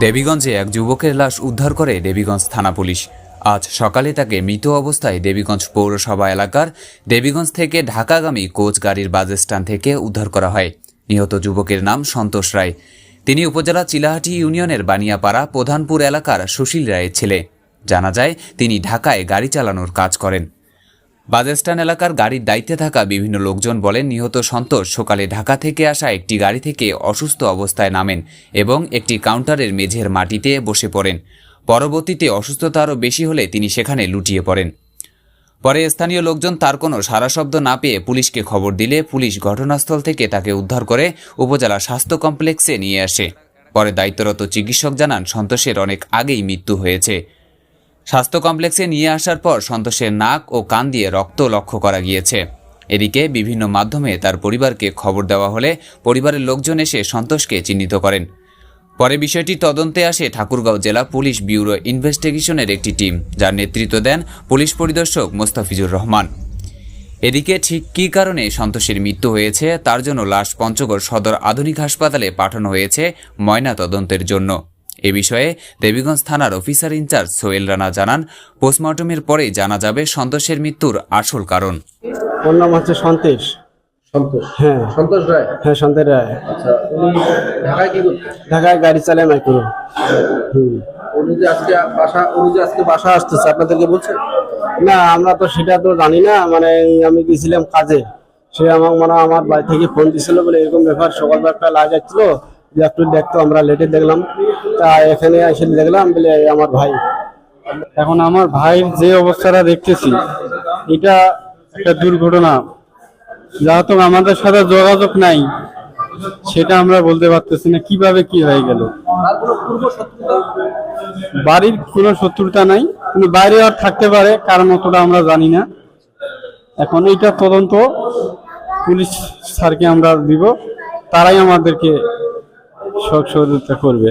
দেবীগঞ্জে এক যুবকের লাশ উদ্ধার করে দেবীগঞ্জ থানা পুলিশ। আজ সকালে তাকে মৃত অবস্থায় দেবীগঞ্জ পৌরসভা এলাকার দেবীগঞ্জ থেকে ঢাকাগামী কোচ গাড়ির বাস স্ট্যান্ড থেকে উদ্ধার করা হয়। নিহত যুবকের নাম সন্তোষ রায়। তিনি উপজেলা চিলাহাটি ইউনিয়নের বানিয়াপাড়া প্রধানপুর এলাকার সুশীল রায়ের ছেলে। জানা যায়, তিনি ঢাকায় গাড়ি চালানোর কাজ করেন। বাজেস্টান এলাকার গাড়ির দায়িত্বে থাকা বিভিন্ন লোকজন বলেন, নিহত সন্তোষ সকালে ঢাকা থেকে আসা একটি গাড়ি থেকে অসুস্থ অবস্থায় নামেন এবং একটি কাউন্টারের মেঝের মাটিতে বসে পড়েন। পরবর্তীতে অসুস্থতা আরও বেশি হলে তিনি সেখানে লুটিয়ে পড়েন। পরে স্থানীয় লোকজন তার কোনো সারা শব্দ না পেয়ে পুলিশকে খবর দিলে পুলিশ ঘটনাস্থল থেকে তাকে উদ্ধার করে উপজেলা স্বাস্থ্য কমপ্লেক্সে নিয়ে আসে। পরে দায়িত্বরত চিকিৎসক জানান, সন্তোষের অনেক আগেই মৃত্যু হয়েছে। স্বাস্থ্য কমপ্লেক্সে নিয়ে আসার পর সন্তোষের নাক ও কান দিয়ে রক্ত লক্ষ্য করা গিয়েছে। এদিকে বিভিন্ন মাধ্যমে তার পরিবারকে খবর দেওয়া হলে পরিবারের লোকজন এসে সন্তোষকে চিহ্নিত করেন। পরে বিষয়টি তদন্তে আসে ঠাকুরগাঁও জেলা পুলিশ ব্যুরো ইনভেস্টিগেশনের একটি টিম, যার নেতৃত্ব দেন পুলিশ পরিদর্শক মোস্তাফিজুর রহমান। এদিকে ঠিক কী কারণে সন্তোষের মৃত্যু হয়েছে, তার জন্য লাশ পঞ্চগড় সদর আধুনিক হাসপাতালে পাঠানো হয়েছে ময়না তদন্তের জন্য। এ বিষয়ে দেবীগঞ্জ থানার অফিসার ইনচার্জ সোহেল রানা জানান পোস্টমর্টমের পরেই জানা যাবে সন্তোষের মৃত্যুর আসল কারণ। ওর নাম হচ্ছে সন্তেশ সন্তোষ? হ্যাঁ। সন্তোষ রায়? হ্যাঁ রায়। আচ্ছা উনি ঢাকায় কি করতেন? ঢাকায় গাড়ি চালায় মাইক্রো হুম। উনি যে আজকে বাসা উনি যে আজকে বাসা আসতেছে আপনাদেরকে বলছে না আমরা তো সেটা তো জানি না মানে আমি গেছিলাম কাজে। সে আমার মানে আমার বাড়ি থেকে ফোন দিছিল বলে এরকম ব্যাপার সকালবেলা একটা যাচ্ছিল একটু দেখতো, আমরা লেটে দেখলাম। তা এখানে এসে দেখলাম, বলে আমার ভাই। এখন আমার ভাইয়ের যে অবস্থাটা দেখতেছি, এটা একটা দুর্ঘটনা। যেহেতু আমাদের সাথে যোগাযোগ নাই, সেটা আমরা বলতে পারতেছি না, কীভাবে কি হয়ে গেল। বাড়ির কোনো শত্রুতা নাই কিন্তু বাইরে আর থাকতে পারে, কারণ অতটা আমরা জানি না। এখন এইটা তদন্ত পুলিশ স্যারকে আমরা দিব, তারাই আমাদেরকে সহযোগিতা করবে।